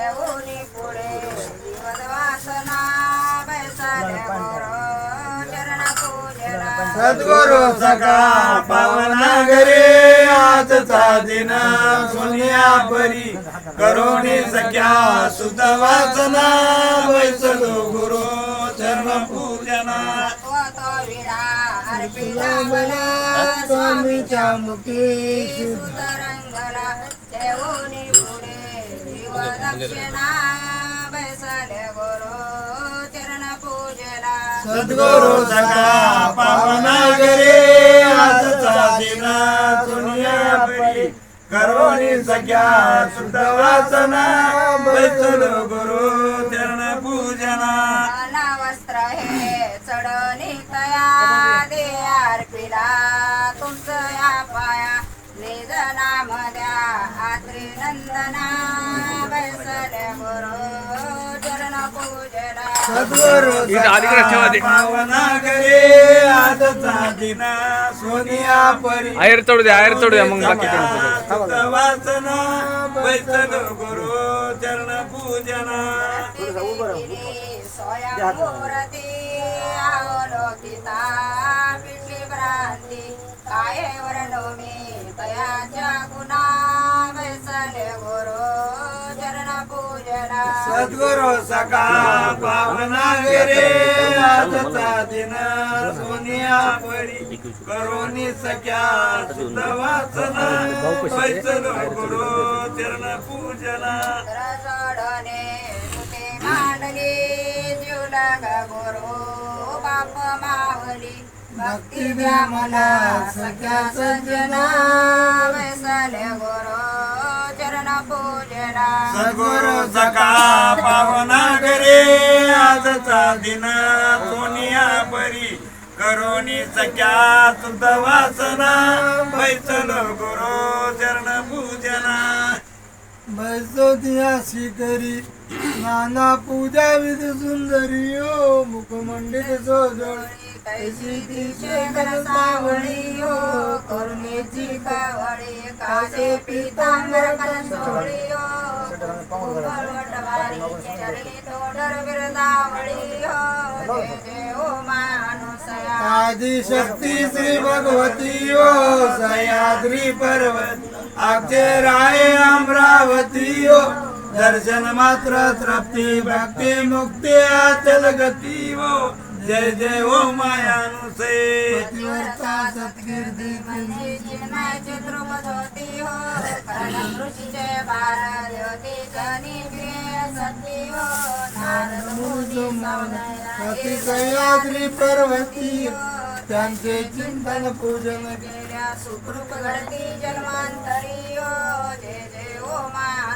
देऊनी पुढे. जीवन वासना बैसाल्या गुरु चरण पूजला सद्गुरु सखा पावना घरे आजचा दिन सोनिया परी. करोनी सख्या सुत वाचना वैसलो गुरु चरण पूजना तो विडा अर्पिला मला स्वामीच्या मुखी सुतरंगला दक्षिणा बैसाल्या गुरु चरण पूजला सद्गुरु सखा पावना गरे आजचा दिन दुनिया परी करोनी सख्या सुत वाचना वैसलो गुरु चरण पूजना. काला वस्त्र हे चढणी तया दे अर्पिला तुमचं या पाया निज नाम द्या आत्री नंदना पावना करे आजचा दिन सोनिया परी. आयर तोडू द्या आयर तोडू द्या मग बाकी वाचना वैसन गुरु चरण पूजना. काय वर्णोमी तयाच्या गुणा बैसले गुरु. सद्गुरु सका पावना करे आजचा दिन सोनिया परी करोनी सख्या सुत वाचना गुरु चरण पूजना. रजडणे सुते मांडली जीवलग गुरु बाप मावली भक्ती द्या मला सख्या सज्जना वैसले गुरु सद्गुरु सका पावना करे आजचा दिन सोनिया परी. करोनी सख्या सुद्ध वासना. बैसल गुरु चरण पूजना. बैसोतिहासी करी नाना पूजा विध सुंदरी ओ मुखमंडित सोजळ कैसी तिचे सावळी हो करुणेची कावळी कासे पितांबर कंसोळी हो. वटवारी चरणी तोडर बिरदावळी हो. जय जय ओ मानुसया श्री भगवती ओ सह्याद्री पर्वत. आमचे राय अमरावती ओ दर्शन मात्र तृप्ती भक्ती मुक्ती अचल गती ओ जय जय ओ मायानुसे पतिव्रता सत्कीर्ती म्हणजे चिन्हाचे ध्रुपद होती हो कारण ऋषीचे बारा ज्योती जनी प्रिय सती हो नारद मुनी पती सह्याद्री पर्वती त्यांचे चिंतन पूजन गेल्या सुखरूप घडती जन्मांतरी हो जय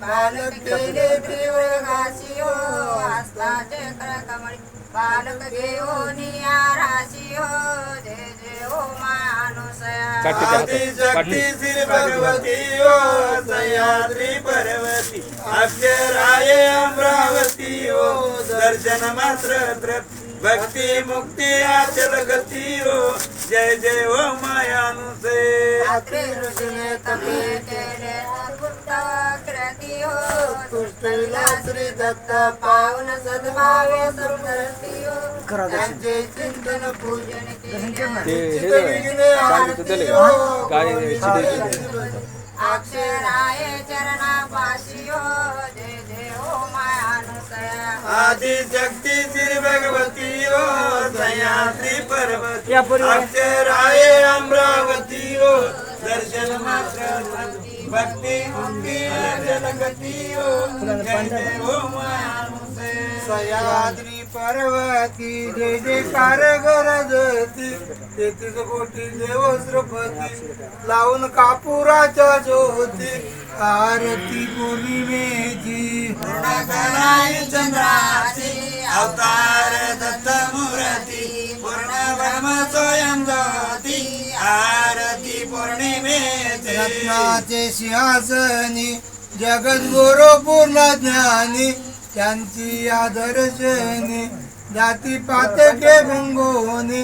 हो बालक त्रिवळ घासी हो हस्ताचे कमळी बालक घेऊन या राशी हो जय जय ओ मानुसया। काठी द्या हातात. आदि शक्ती श्री भगवती ओ सह्याद्री पर्वती अक्षराय अमरावती ओ दर्शन मात्र तृप्ती भक्ती मुक्ती अचल गती ओ जय जय ओ मायानुसे। ऋषीने तपे तुष्टविला श्री दत्त पावन सद्भावे संप्रती हो त्यांचे चिंतन पूजन केले ते हे दे. चावी तर दिले का? काय शिदे अक्षराय चरणापाशी हो जय जय हो मायानुसया आदि शक्ती श्री भगवती ओ सह्याद्री पर्वती अक्षराय अमरावती ओ दर्शन मात्र भक्ती मुक्ती अचल जय जय ओ सह्याद्री पर्वती जय जयकार गरजती तेहतीस कोटी देव श्रपती लावून कापुराच्या ज्योती। आरती पौर्णिमेची। गणाई चंद्राची अवतार दत्त मूर्ती। पूर्ण ब्रह्म स्वयं ज्योती आरती पौर्णिमेचे रत्नाचे सिंहासनी जगद्गुरु पूर्ण ज्ञानी त्यांची आदर्शनी जाती पातके गुंगोनी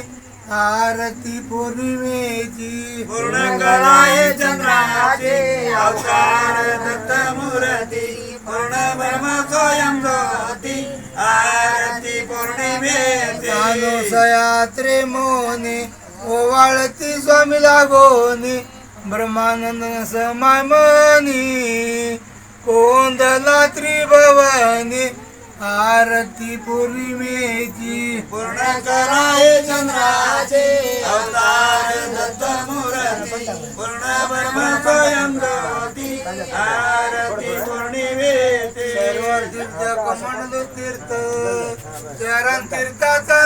आरती पौर्णिमेची। पूर्ण कलाये चंद्राचे अवतार दत्त मूर्ती पूर्ण ब्रह्म स्वयं ज्योती आरती पौर्णिमेचे। यात्रे मोनी ओवाळती स्वामी लागोनी ब्रह्मानंद समाय मनी कोंदला त्रिभवानी आरती पौर्णिमेची. पूर्ण कलाये चंद्राचे अवतार दत्त मूर्ती पूर्ण ब्रह्म स्वयं ज्योती आरती पौर्णिमेचे. सर्व तीर्थ कमंडल तीर्थ चरण तीर्थाचा